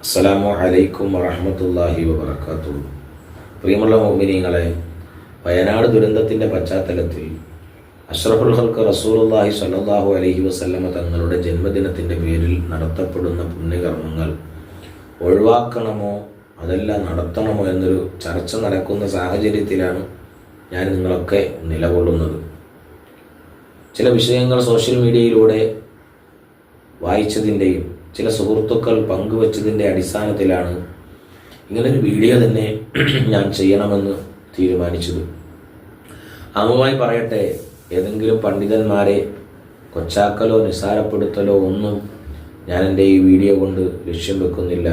അസ്സലാമു അലൈക്കും വറഹമത്തല്ലാഹി വബർക്കാത്തു പ്രിയമുള്ള മോമിനിയങ്ങളെ വയനാട് ദുരന്തത്തിന്റെ പശ്ചാത്തലത്തിൽ അഷ്റഫുൽ ഹൽക്ക് റസൂലുള്ളാഹി സല്ലാഹു അലഹി വസല്ലമ തങ്ങളുടെ ജന്മദിനത്തിന്റെ പേരിൽ നടത്തപ്പെടുന്ന പുണ്യകർമ്മങ്ങൾ ഒഴിവാക്കണമോ അതല്ല നടത്തണമോ എന്നൊരു ചർച്ച നടക്കുന്ന സാഹചര്യത്തിലാണ് ഞാൻ നിങ്ങളൊക്കെ നിലകൊള്ളുന്നത്. ചില വിഷയങ്ങൾ സോഷ്യൽ മീഡിയയിലൂടെ വായിച്ചതിന്റെയും ചില സുഹൃത്തുക്കൾ പങ്കുവച്ചതിന്റെ അടിസ്ഥാനത്തിലാണ് ഇങ്ങനൊരു വീഡിയോ തന്നെ ഞാൻ ചെയ്യണമെന്ന് തീരുമാനിച്ചത്. അമുമായി പറയട്ടെ ഏതെങ്കിലും പണ്ഡിതന്മാരെ കൊച്ചാക്കലോ നിസ്സാരപ്പെടുത്തലോ ഒന്നും ഞാൻ എന്റെ ഈ വീഡിയോ കൊണ്ട് ലക്ഷ്യം വെക്കുന്നില്ല.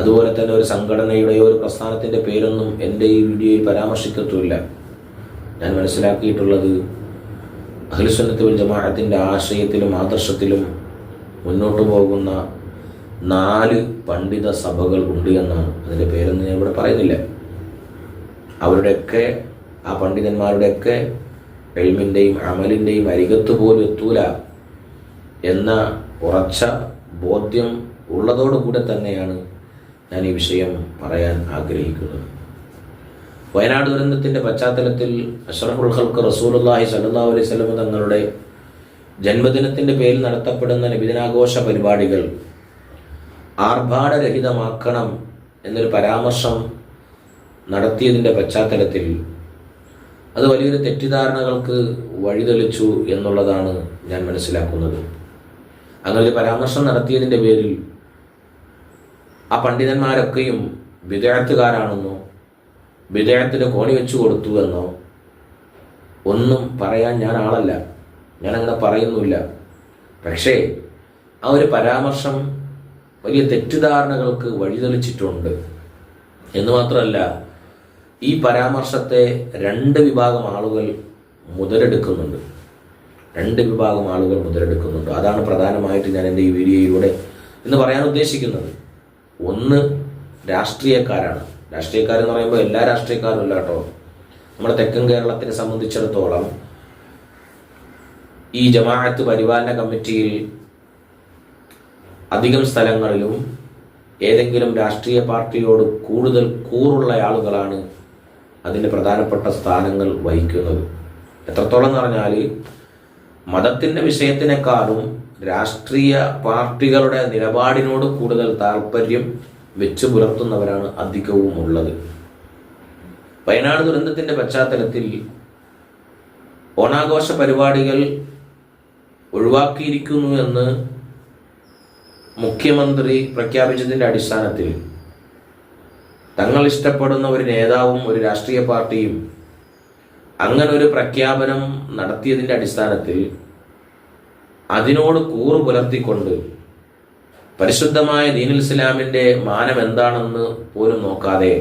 അതുപോലെ തന്നെ ഒരു സംഘടനയുടെയോ ഒരു പ്രസ്ഥാനത്തിന്റെ പേരൊന്നും എന്റെ ഈ വീഡിയോയിൽ പരാമർശിക്കത്തുമില്ല. ഞാൻ മനസ്സിലാക്കിയിട്ടുള്ളത് അഖിലുസുന്നത്ത് വൽ ജമാഅത്തിന്റെ ആശയത്തിലും ആദർശത്തിലും മുന്നോട്ട് പോകുന്ന നാല് പണ്ഡിത സഭകൾ ഉണ്ട് എന്നാണ് അതിന്റെ പേരൊന്നും ഞാൻ ഇവിടെ പറയുന്നില്ല. അവരുടെയൊക്കെ ആ പണ്ഡിതന്മാരുടെയൊക്കെ എഴുമിന്റെയും അമലിന്റെയും അരികത്ത് പോലും എത്തൂല എന്ന ഉറച്ച ബോധ്യം ഉള്ളതോടുകൂടെ തന്നെയാണ് ഞാൻ ഈ വിഷയം പറയാൻ ആഗ്രഹിക്കുന്നത്. വയനാട് ദുരന്തത്തിന്റെ പശ്ചാത്തലത്തിൽ അഷ്റഫുൽ ഹൽക്ക് റസൂലുല്ലാഹി സല്ലാ അലൈഹി വസല്ലം തങ്ങളുടെ ജന്മദിനത്തിന്റെ പേരിൽ നടത്തപ്പെടുന്ന നബിദിനാഘോഷ പരിപാടികൾ ആർഭാടരഹിതമാക്കണം എന്നൊരു പരാമർശം നടത്തിയതിന്റെ പശ്ചാത്തലത്തിൽ അത് വലിയൊരു തെറ്റിദ്ധാരണകൾക്ക് വഴിതെളിച്ചു എന്നുള്ളതാണ് ഞാൻ മനസ്സിലാക്കുന്നത്. അങ്ങനെ ഒരു പരാമർശം നടത്തിയതിന്റെ പേരിൽ ആ പണ്ഡിതന്മാരൊക്കെയും വിദേഹത്തുകാരാണെന്നോ വിദേഹത്തിന് കോണി വെച്ചു കൊടുത്തു എന്നോ ഒന്നും പറയാൻ ഞാൻ ആളല്ല. ഞാൻ അങ്ങനെ പറയുന്നില്ല പക്ഷേ ആ ഒരു പരാമർശം വലിയ തെറ്റിദ്ധാരണകൾക്ക് വഴിതെളിച്ചിട്ടുണ്ട്. എന്ന് മാത്രമല്ല ഈ പരാമർശത്തെ രണ്ട് വിഭാഗം ആളുകൾ മുതലെടുക്കുന്നുണ്ട്. രണ്ട് വിഭാഗം ആളുകൾ മുതലെടുക്കുന്നുണ്ട്. അതാണ് പ്രധാനമായിട്ട് ഞാൻ എന്റെ ഈ വീഡിയോയിലൂടെ എന്ന് പറയാൻ ഉദ്ദേശിക്കുന്നത്. ഒന്ന് രാഷ്ട്രീയക്കാരാണ്. രാഷ്ട്രീയക്കാരെന്ന് പറയുമ്പോൾ എല്ലാ രാഷ്ട്രീയക്കാരും അല്ല കേട്ടോ. നമ്മുടെ തെക്കൻ കേരളത്തിനെ സംബന്ധിച്ചിടത്തോളം ഈ ജമാഅത്ത് പരിപാലന കമ്മിറ്റിയിൽ അധികം സ്ഥലങ്ങളിലും ഏതെങ്കിലും രാഷ്ട്രീയ പാർട്ടിയോട് കൂടുതൽ കൂറുള്ള ആളുകളാണ് അതിന്റെ പ്രധാനപ്പെട്ട സ്ഥാനങ്ങൾ വഹിക്കുന്നത്. എത്രത്തോളം എന്ന് പറഞ്ഞാൽ മതത്തിന്റെ വിഷയത്തിനേക്കാളും രാഷ്ട്രീയ പാർട്ടികളുടെ നിലപാടിനോട് കൂടുതൽ താല്പര്യം വെച്ചു പുലർത്തുന്നവരാണ് അധികവും ഉള്ളത്. വയനാട് ദുരന്തത്തിന്റെ പശ്ചാത്തലത്തിൽ ഓണാഘോഷ പരിപാടികൾ ഒഴിവാക്കിയിരിക്കുന്നു എന്ന് മുഖ്യമന്ത്രി പ്രഖ്യാപിച്ചതിന്റെ അടിസ്ഥാനത്തിൽ തങ്ങൾ ഇഷ്ടപ്പെടുന്ന ഒരു നേതാവും ഒരു രാഷ്ട്രീയ പാർട്ടിയും അങ്ങനെ ഒരു പ്രഖ്യാപനം നടത്തിയതിന്റെ അടിസ്ഥാനത്തിൽ അതിനോട് കൂറു പുലർത്തിക്കൊണ്ട് പരിശുദ്ധമായ ദീനുൽ ഇസ്ലാമിന്റെ മാനം എന്താണെന്ന് പോലും നോക്കാതെ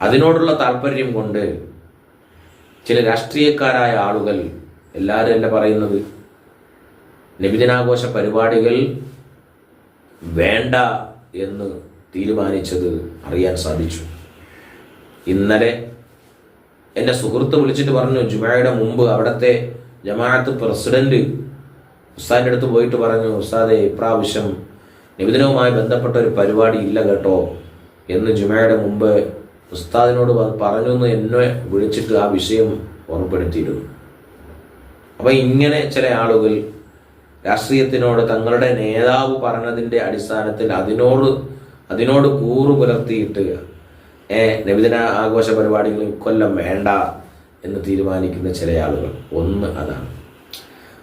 അതിനോടുള്ള താല്പര്യം കൊണ്ട് ചില രാഷ്ട്രീയക്കാരായ ആളുകൾ എല്ലാവരും അല്ല പറയുന്നത് നബിദിനാഘോഷ പരിപാടികൾ വേണ്ട എന്ന് തീരുമാനിച്ചത് അറിയാൻ സാധിച്ചു. ഇന്നലെ എന്റെ സുഹൃത്ത് വിളിച്ചിട്ട് പറഞ്ഞു ജുമായുടെ മുമ്പ് അവിടുത്തെ ജമാഅത്ത് പ്രസിഡന്റ് ഉസ്താദിന്റെ അടുത്ത് പോയിട്ട് പറഞ്ഞു ഉസ്താദെ ഇപ്രാവശ്യം നിബിദിനവുമായി ബന്ധപ്പെട്ട ഒരു പരിപാടി ഇല്ല കേട്ടോ. എന്ന് ജുമയുടെ മുമ്പ് ഉസ്താദിനോട് പറഞ്ഞു എന്ന് എന്നെ വിളിച്ചിട്ട് ആ വിഷയം ഓർമ്മപ്പെടുത്തിയിരുന്നു അപ്പം ഇങ്ങനെ ചില ആളുകൾ രാഷ്ട്രീയത്തിനോട് തങ്ങളുടെ നേതാവ് പറഞ്ഞതിന്റെ അടിസ്ഥാനത്തിൽ അതിനോട് അതിനോട് കൂറു പുലർത്തിയിട്ട് ഏ നബിദിന ആഘോഷ പരിപാടികൾ ഇക്കൊല്ലം വേണ്ട എന്ന് തീരുമാനിക്കുന്ന ചില ആളുകൾ. ഒന്ന് അതാണ്.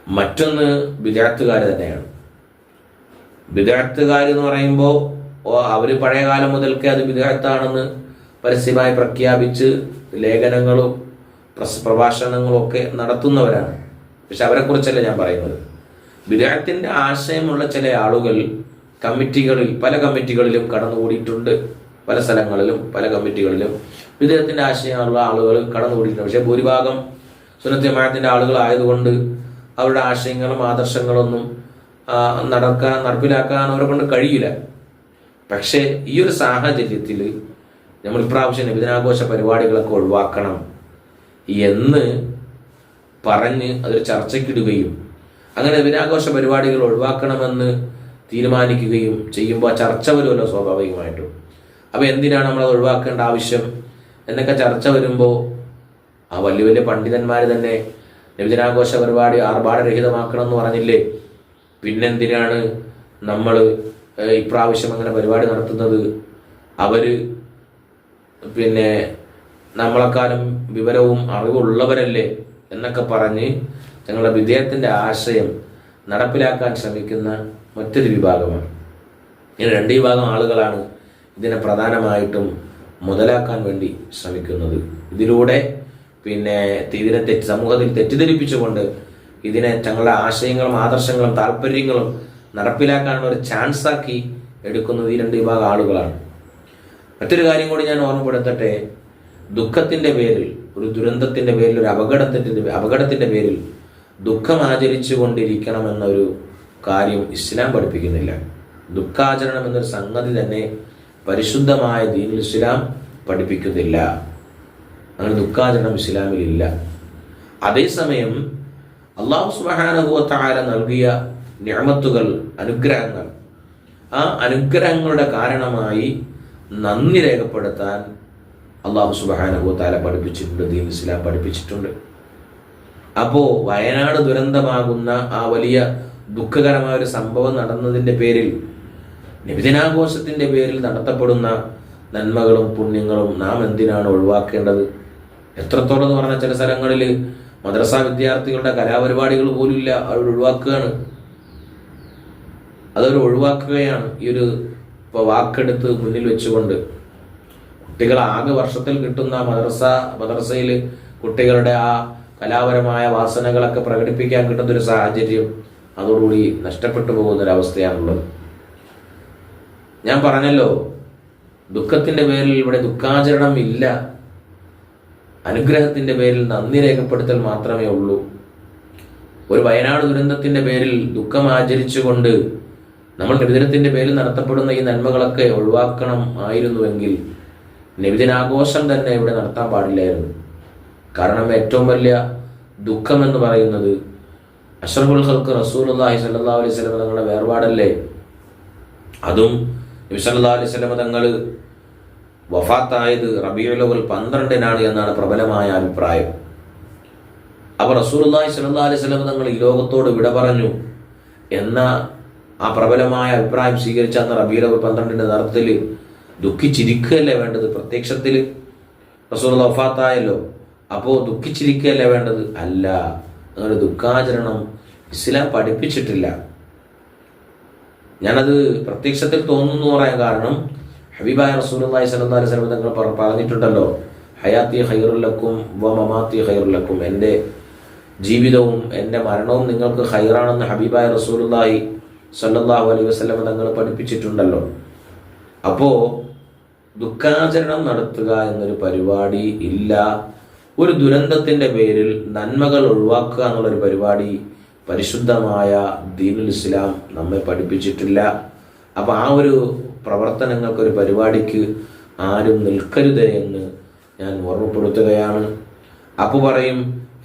മറ്റൊന്ന് വിദഗ്ധക്കാർ തന്നെയാണ്. വിദഗ്ധക്കാർ എന്ന് പറയുമ്പോൾ അവർ പഴയ കാലം മുതൽക്കേ അത് വിദഗ്ധാണെന്ന് പരസ്യമായി പ്രഖ്യാപിച്ച് ലേഖനങ്ങളും പ്രഭാഷണങ്ങളും ഒക്കെ നടത്തുന്നവരാണ്. പക്ഷെ അവരെക്കുറിച്ചല്ല ഞാൻ പറയുന്നത്. വിദഗ്ധത്തിന്റെ ആശയമുള്ള ചില ആളുകൾ കമ്മിറ്റികളിൽ പല കമ്മിറ്റികളിലും കടന്നുകൂടിയിട്ടുണ്ട്. പല സ്ഥലങ്ങളിലും പല കമ്മിറ്റികളിലും വിദേഹത്തിന്റെ ആശയമുള്ള ആളുകൾ കടന്നുകൂടിയിട്ടുണ്ട്. പക്ഷേ ഭൂരിഭാഗം ആളുകൾ ആളുകളായതുകൊണ്ട് അവരുടെ ആശയങ്ങളും ആദർശങ്ങളൊന്നും നടക്കാൻ നടപ്പിലാക്കാൻ അവരെ കൊണ്ട് കഴിയില്ല. പക്ഷേ ഈ ഒരു സാഹചര്യത്തിൽ നമ്മൾ ഇപ്രാവശ്യം നബിദിനാഘോഷ പരിപാടികളൊക്കെ ഒഴിവാക്കണം എന്ന് പറഞ്ഞ് അതൊരു ചർച്ചയ്ക്കിടുകയും അങ്ങനെ ദിനാഘോഷ പരിപാടികൾ ഒഴിവാക്കണമെന്ന് തീരുമാനിക്കുകയും ചെയ്യുമ്പോൾ ചർച്ച വരുമല്ലോ സ്വാഭാവികമായിട്ടും. അപ്പോൾ എന്തിനാണ് നമ്മൾ അത് ഒഴിവാക്കേണ്ട ആവശ്യം? എന്നൊക്കെ ചർച്ച വരുമ്പോൾ ആ വലിയ വലിയ പണ്ഡിതന്മാർ തന്നെ നബിദിനാഘോഷ പരിപാടി ആർഭാടരഹിതമാക്കണം എന്ന് പറഞ്ഞില്ലേ? പിന്നെന്തിനാണ് നമ്മൾ ഇപ്രാവശ്യം അങ്ങനെ പരിപാടി നടത്തുന്നത്? അവർ പിന്നെ നമ്മളെക്കാളും വിവരവും അറിവുള്ളവരല്ലേ എന്നൊക്കെ പറഞ്ഞ് ഞങ്ങളുടെ വിധേയത്തിന്റെ ആശയം നടപ്പിലാക്കാൻ ശ്രമിക്കുന്ന മറ്റൊരു വിഭാഗമാണ്. ഇങ്ങനെ രണ്ട് വിഭാഗം ആളുകളാണ് ഇതിനെ പ്രധാനമായിട്ടും മുതലാക്കാൻ വേണ്ടി ശ്രമിക്കുന്നത്. ഇതിലൂടെ പിന്നെ ഇതിനെ തെറ്റ് സമൂഹത്തിൽ തെറ്റിദ്ധരിപ്പിച്ചുകൊണ്ട് ഇതിനെ തങ്ങളുടെ ആശയങ്ങളും ആദർശങ്ങളും താല്പര്യങ്ങളും നടപ്പിലാക്കാനുള്ള ഒരു ചാൻസാക്കി എടുക്കുന്നത് ഈ രണ്ട് വിഭാഗം ആളുകളാണ്. മറ്റൊരു കാര്യം കൂടി ഞാൻ ഓർമ്മപ്പെടുത്തട്ടെ. ദുഃഖത്തിന്റെ പേരിൽ ഒരു ദുരന്തത്തിന്റെ പേരിൽ ഒരു അപകടത്തിന്റെ അപകടത്തിന്റെ പേരിൽ ദുഃഖം ആചരിച്ചു കൊണ്ടിരിക്കണം എന്നൊരു കാര്യം ഇസ്ലാം പഠിപ്പിക്കുന്നില്ല. ദുഃഖാചരണം എന്നൊരു സംഗതി തന്നെ പരിശുദ്ധമായ ദീൻ ഇസ്ലാം പഠിപ്പിക്കുന്നില്ല. അങ്ങനെ ദുഃഖാചരണം ഇസ്ലാമിൽ ഇല്ല അതേസമയം അള്ളാഹു സുബാനുഭവത്താല നൽകിയ ഞാമത്തുകൾ അനുഗ്രഹങ്ങൾ ആ അനുഗ്രഹങ്ങളുടെ കാരണമായി നന്ദി രേഖപ്പെടുത്താൻ അള്ളാഹു സുബാനുഭവത്താല പഠിപ്പിച്ചിട്ടുണ്ട് ദീൻ ഇസ്ലാം പഠിപ്പിച്ചിട്ടുണ്ട്. അപ്പോ വയനാട് ദുരന്തമാകുന്ന ആ വലിയ ദുഃഖകരമായ ഒരു സംഭവം നടന്നതിന്റെ പേരിൽ നിബിദിനാഘോഷത്തിന്റെ പേരിൽ നടത്തപ്പെടുന്ന നന്മകളും പുണ്യങ്ങളും നാം എന്തിനാണ് ഒഴിവാക്കേണ്ടത്? എത്രത്തോളം എന്ന് പറഞ്ഞ ചില സ്ഥലങ്ങളിൽ മദ്രസ വിദ്യാർത്ഥികളുടെ കലാപരിപാടികൾ പോലും ഇല്ല അവർ ഒഴിവാക്കുകയാണ്. അതൊരു ഒഴിവാക്കുകയാണ് ഈ ഒരു വാക്കെടുത്ത് മുന്നിൽ വെച്ചുകൊണ്ട്. കുട്ടികൾ ആകെ വർഷത്തിൽ കിട്ടുന്ന മദ്രസ മദ്രസയിൽ കുട്ടികളുടെ ആ കലാപരമായ വാസനകളൊക്കെ പ്രകടിപ്പിക്കാൻ കിട്ടുന്ന ഒരു സാഹചര്യം അതോടുകൂടി നഷ്ടപ്പെട്ടു പോകുന്ന ഒരു അവസ്ഥയാണുള്ളത് ഞാൻ പറഞ്ഞല്ലോ ദുഃഖത്തിന്റെ പേരിൽ ഇവിടെ ദുഃഖാചരണം ഇല്ല. അനുഗ്രഹത്തിന്റെ പേരിൽ നന്ദി രേഖപ്പെടുത്തൽ മാത്രമേ ഉള്ളൂ. ഒരു വയനാട് ദുരന്തത്തിന്റെ പേരിൽ ദുഃഖം ആചരിച്ചുകൊണ്ട് നമ്മൾ നിബിദിനത്തിന്റെ പേരിൽ നടത്തപ്പെടുന്ന ഈ നന്മകളൊക്കെ ഒഴിവാക്കണം ആയിരുന്നുവെങ്കിൽ നിബിദിനാഘോഷം തന്നെ ഇവിടെ നടത്താൻ പാടില്ലായിരുന്നു. കാരണം ഏറ്റവും വലിയ ദുഃഖം എന്ന് പറയുന്നത് അഷറഫുൽ ഖൽക്ക് റസൂലുള്ളാഹി സല്ലാ അലൈഹി വസല്ലം തങ്ങളുടെ വേർപാടല്ലേ? അതും നബി സല്ലല്ലാഹു അലൈഹി സ്വലമ തങ്ങൾ വഫാത്തായത് റബിയുലവൽ പന്ത്രണ്ടിനാണ് എന്നാണ് പ്രബലമായ അഭിപ്രായം. അപ്പോൾ റസൂലുള്ളാഹി സല്ലാ അലൈഹി സ്വലമ തങ്ങൾ ഈ ലോകത്തോട് വിട പറഞ്ഞു എന്ന ആ പ്രബലമായ അഭിപ്രായം സ്വീകരിച്ച അന്ന് റബിയുലവൽ പന്ത്രണ്ടിന്റെ നിറത്തിൽ ദുഃഖിച്ചിരിക്കുകയല്ലേ വേണ്ടത്? പ്രത്യക്ഷത്തിൽ റസൂൽ വഫാത്തായല്ലോ. അപ്പോൾ ദുഃഖിച്ചിരിക്കുകയല്ലേ വേണ്ടത്? അല്ല. അങ്ങനെ ദുഃഖാചരണം ഇസ്ലാം പഠിപ്പിച്ചിട്ടില്ല. ഞാനത് പ്രത്യക്ഷത്തിൽ തോന്നുന്നു പറയാൻ കാരണം ഹബീബായ റസൂലുള്ളാഹി സ്വല്ലല്ലാഹു അലൈഹി തങ്ങൾ പറ- പറഞ്ഞിട്ടുണ്ടല്ലോ ഹയാത്തി ഹൈറുല്ലക്കും വ ഹൈറുല്ലക്കും എന്റെ ജീവിതവും എന്റെ മരണവും നിങ്ങൾക്ക് ഹൈറാണെന്ന് ഹബീബായ റസൂലുള്ളാഹി സല്ലാഹു അലൈഹി വസല്ലം തങ്ങൾ പഠിപ്പിച്ചിട്ടുണ്ടല്ലോ. അപ്പോ ദുഃഖാചരണം നടത്തുക എന്നൊരു പരിപാടി ഇല്ല. ഒരു ദുരന്തത്തിന്റെ പേരിൽ നന്മകൾ ഒഴിവാക്കുക എന്നുള്ളൊരു പരിപാടി പരിശുദ്ധമായ ദീനുൽ ഇസ്ലാം നമ്മെ പഠിപ്പിച്ചിട്ടില്ല. അപ്പൊ ആ ഒരു പ്രവർത്തനങ്ങൾക്ക് ഒരു പരിപാടിക്ക് ആരും നിൽക്കരുത് എന്ന് ഞാൻ ഓർമ്മപ്പെടുത്തുകയാണ്. അപ്പു പറയും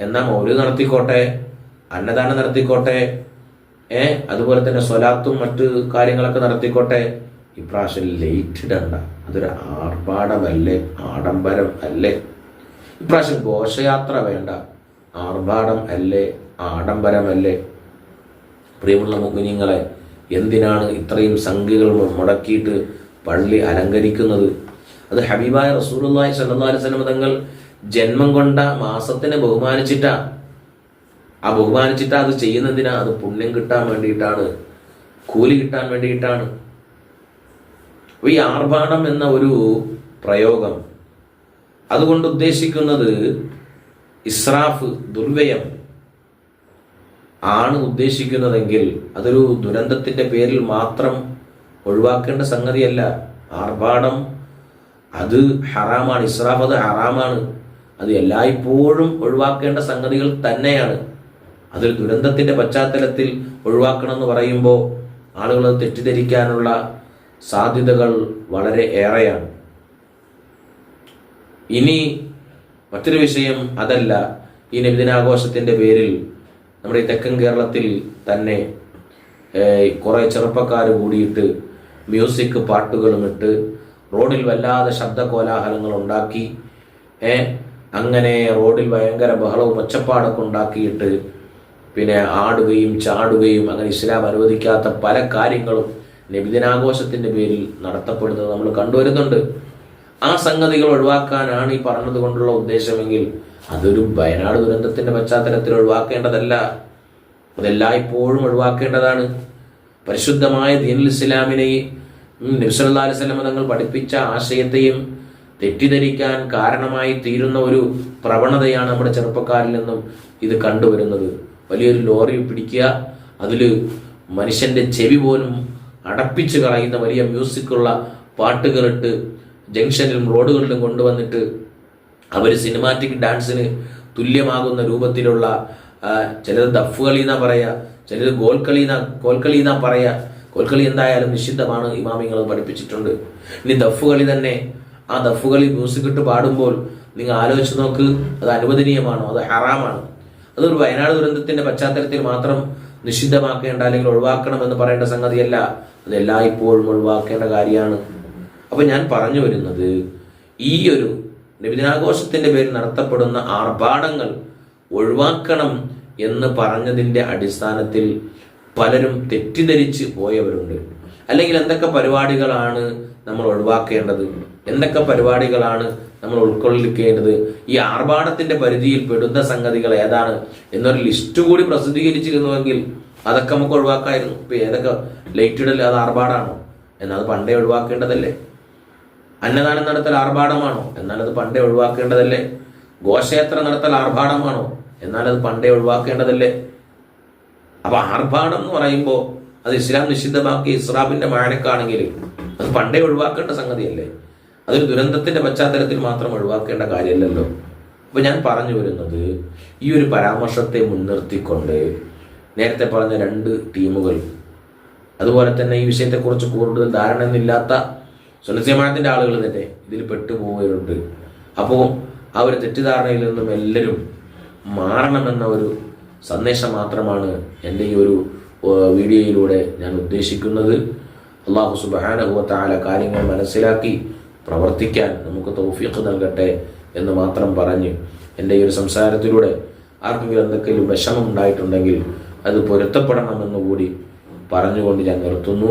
എന്നാ മൗലി നടത്തിക്കോട്ടെ അന്നദാനം നടത്തിക്കോട്ടെ ഏ അതുപോലെ തന്നെ സ്വലാത്തും മറ്റ് കാര്യങ്ങളൊക്കെ നടത്തിക്കോട്ടെ. ഇപ്രാവശ്യം ലേറ്റ് ഇടണ്ട. അതൊരു ആർഭാടമല്ലേ ആഡംബരം അല്ലേ? ഇപ്രാവശ്യം ഘോഷയാത്ര വേണ്ട. ആർഭാടം അല്ലേ? ആഡംബരമല്ലേ പ്രിയമുള്ള മുഗ്നിങ്ങളെ എന്തിനാണ് ഇത്രയും സംഖ്യകൾ മുടക്കിയിട്ട് പള്ളി അലങ്കരിക്കുന്നത്? അത് ഹബീബായ റസൂലുള്ളാഹി സ്വല്ലല്ലാഹു അലൈഹി വസല്ലം തങ്ങൾ ജന്മം കൊണ്ട മാസത്തിനെ ബഹുമാനിച്ചിട്ടാ. ആ ബഹുമാനിച്ചിട്ടാ അത് ചെയ്യുന്നതിനാ അത് പുണ്യം കിട്ടാൻ വേണ്ടിയിട്ടാണ്. കൂലി കിട്ടാൻ വേണ്ടിയിട്ടാണ്. ഈ ആർഭാടം എന്ന ഒരു പ്രയോഗം അതുകൊണ്ട് ഉദ്ദേശിക്കുന്നത് ഇസ്രാഫ് ദുർവ്യയം. ആണ് ഉദ്ദേശിക്കുന്നതെങ്കിൽ അതൊരു ദുരന്തത്തിന്റെ പേരിൽ മാത്രം ഒഴിവാക്കേണ്ട സംഗതിയല്ല. ആർഭാടം അത് ഹറാമാണ്. ഇസ്രാഫ് അത് ഹറാമാണ്. അത് എല്ലായ്പ്പോഴും ഒഴിവാക്കേണ്ട സംഗതികൾ തന്നെയാണ്. അതിൽ ദുരന്തത്തിന്റെ പശ്ചാത്തലത്തിൽ ഒഴിവാക്കണം എന്ന് പറയുമ്പോൾ ആളുകൾ തെറ്റിദ്ധരിക്കാനുള്ള സാധ്യതകൾ വളരെ ഏറെയാണ്. ഇനി മറ്റൊരു വിഷയം അതല്ല. ഈ നബിദിനാഘോഷത്തിന്റെ പേരിൽ നമ്മുടെ ഈ തെക്കൻ കേരളത്തിൽ തന്നെ കുറേ ചെറുപ്പക്കാർ കൂടിയിട്ട് മ്യൂസിക് പാട്ടുകളും ഇട്ട് റോഡിൽ വല്ലാതെ ശബ്ദ കോലാഹലങ്ങൾ ഉണ്ടാക്കി അങ്ങനെ റോഡിൽ ഭയങ്കര ബഹളവും ഒച്ചപ്പാടൊക്കെ ഉണ്ടാക്കിയിട്ട് പിന്നെ ആടുകയും ചാടുകയും അങ്ങനെ ഇസ്ലാം അനുവദിക്കാത്ത പല കാര്യങ്ങളും നബിദിനാഘോഷത്തിന്റെ പേരിൽ നടത്തപ്പെടുന്നത് നമ്മൾ കണ്ടുവരുന്നുണ്ട്. ആ സംഗതികൾ ഒഴിവാക്കാനാണ് ഈ പറഞ്ഞത് കൊണ്ടുള്ള ഉദ്ദേശമെങ്കിൽ അതൊരു വയനാട് ദുരന്തത്തിന്റെ പശ്ചാത്തലത്തിൽ ഒഴിവാക്കേണ്ടതല്ല. അതെല്ലായ്പ്പോഴും ഒഴിവാക്കേണ്ടതാണ്. പരിശുദ്ധമായ ദീനുൽ ഇസ്ലാമിനെയും നബ്സല്ലാ തങ്ങൾ പഠിപ്പിച്ച ആശയത്തെയും തെറ്റിദ്ധരിക്കാൻ കാരണമായി തീരുന്ന ഒരു പ്രവണതയാണ് നമ്മുടെ ചെറുപ്പക്കാരിൽ നിന്നും ഇത് കണ്ടുവരുന്നത്. വലിയൊരു ലോറി പിടിക്കുക അതിൽ മനുഷ്യന്റെ ചെവി പോലും അടപ്പിച്ചു കളയുന്ന വലിയ മ്യൂസിക്കുള്ള പാട്ടുകളിട്ട് ജംഗ്ഷനിലും റോഡുകളിലും കൊണ്ടുവന്നിട്ട് അവർ സിനിമാറ്റിക് ഡാൻസിന് തുല്യമാകുന്ന രൂപത്തിലുള്ള ചിലത് ദഫ് കളി എന്നാ പറയുക ചിലത് ഗോൽക്കളി എന്നാ കോൽക്കളി എന്നാ പറയുക കോൽക്കളി എന്തായാലും നിഷിദ്ധമാണ് ഇമാമിങ്ങൾ പഠിപ്പിച്ചിട്ടുണ്ട്. ഇനി ദഫ് കളി തന്നെ ആ ദഫ് കളി മ്യൂസിക് ഇട്ട് പാടുമ്പോൾ നിങ്ങൾ ആലോചിച്ച് നോക്ക് അത് അനുവദനീയമാണോ? അത് ഹറാമാണ്. അതൊരു വയനാട് ദുരന്തത്തിന്റെ പശ്ചാത്തലത്തിൽ മാത്രം നിഷിദ്ധമാക്കേണ്ട അല്ലെങ്കിൽ ഒഴിവാക്കണം എന്ന് പറയേണ്ട സംഗതിയല്ല. അത് എല്ലായ്പ്പോഴും ഒഴിവാക്കേണ്ട കാര്യമാണ്. അപ്പൊ ഞാൻ പറഞ്ഞു വരുന്നത് ഈ ഒരു നബിദിനാഘോഷത്തിന്റെ പേരിൽ നടത്തപ്പെടുന്ന ആർഭാടങ്ങൾ ഒഴിവാക്കണം എന്ന് പറഞ്ഞതിന്റെ അടിസ്ഥാനത്തിൽ പലരും തെറ്റിദ്ധരിച്ച് പോയവരുണ്ട്. അല്ലെങ്കിൽ എന്തൊക്കെ പരിപാടികളാണ് നമ്മൾ ഒഴിവാക്കേണ്ടത്? എന്തൊക്കെ പരിപാടികളാണ് നമ്മൾ ഉൾക്കൊള്ളിക്കേണ്ടത്? ഈ ആർഭാടത്തിന്റെ പരിധിയിൽ പെടുന്ന സംഗതികൾ ഏതാണ്? എന്നൊരു ലിസ്റ്റ് കൂടി പ്രസിദ്ധീകരിച്ചിരുന്നുവെങ്കിൽ അതൊക്കെ നമുക്ക് ഒഴിവാക്കായിരുന്നു. ഇപ്പൊ ഏതൊക്കെ ലൈറ്റ് ഇടൽ അത് ആർഭാടാണോ? എന്നാൽ പണ്ടേ ഒഴിവാക്കേണ്ടതല്ലേ? അന്നദാനം നടത്തൽ ആർഭാടമാണോ? എന്നാൽ അത് പണ്ടേ ഒഴിവാക്കേണ്ടതല്ലേ? ഗോക്ഷേത്രം നടത്തൽ ആർഭാടമാണോ? എന്നാൽ അത് പണ്ടേ ഒഴിവാക്കേണ്ടതല്ലേ? അപ്പൊ ആർഭാടം എന്ന് പറയുമ്പോൾ അത് ഇസ്ലാം നിഷിദ്ധമാക്കി ഇസ്രാബിന്റെ മാനക്കാണെങ്കിൽ അത് പണ്ടേ ഒഴിവാക്കേണ്ട സംഗതിയല്ലേ? അതൊരു ദുരന്തത്തിന്റെ പശ്ചാത്തലത്തിൽ മാത്രം ഒഴിവാക്കേണ്ട കാര്യമല്ലല്ലോ. അപ്പൊ ഞാൻ പറഞ്ഞു വരുന്നത് ഈ ഒരു പരാമർശത്തെ മുൻനിർത്തിക്കൊണ്ട് നേരത്തെ പറഞ്ഞ രണ്ട് ടീമുകൾ. അതുപോലെ തന്നെ ഈ വിഷയത്തെക്കുറിച്ച് കൂടുതൽ ധാരണയൊന്നുമില്ലാത്ത സുനസ്യമാനത്തിന്റെ ആളുകൾ തന്നെ ഇതിൽ പെട്ടുപോയവരുണ്ട്. അപ്പോൾ ആ ഒരു തെറ്റിദ്ധാരണയിൽ നിന്നും എല്ലാവരും മാറണമെന്ന ഒരു സന്ദേശം മാത്രമാണ് എന്റെ ഈ ഒരു വീഡിയോയിലൂടെ ഞാൻ ഉദ്ദേശിക്കുന്നത്. അള്ളാഹു സുബാനഹുവത്താല കാര്യങ്ങൾ മനസ്സിലാക്കി പ്രവർത്തിക്കാൻ നമുക്ക് തൗഫീഖ് നൽകട്ടെ എന്ന് മാത്രം പറഞ്ഞ് എന്റെ ഈ ഒരു സംസാരത്തിലൂടെ ആർക്കെങ്കിലും എന്തെങ്കിലും വിഷമം ഉണ്ടായിട്ടുണ്ടെങ്കിൽ അത് പൊരുത്തപ്പെടണമെന്നുകൂടി പറഞ്ഞുകൊണ്ട് ഞാൻ നിർത്തുന്നു.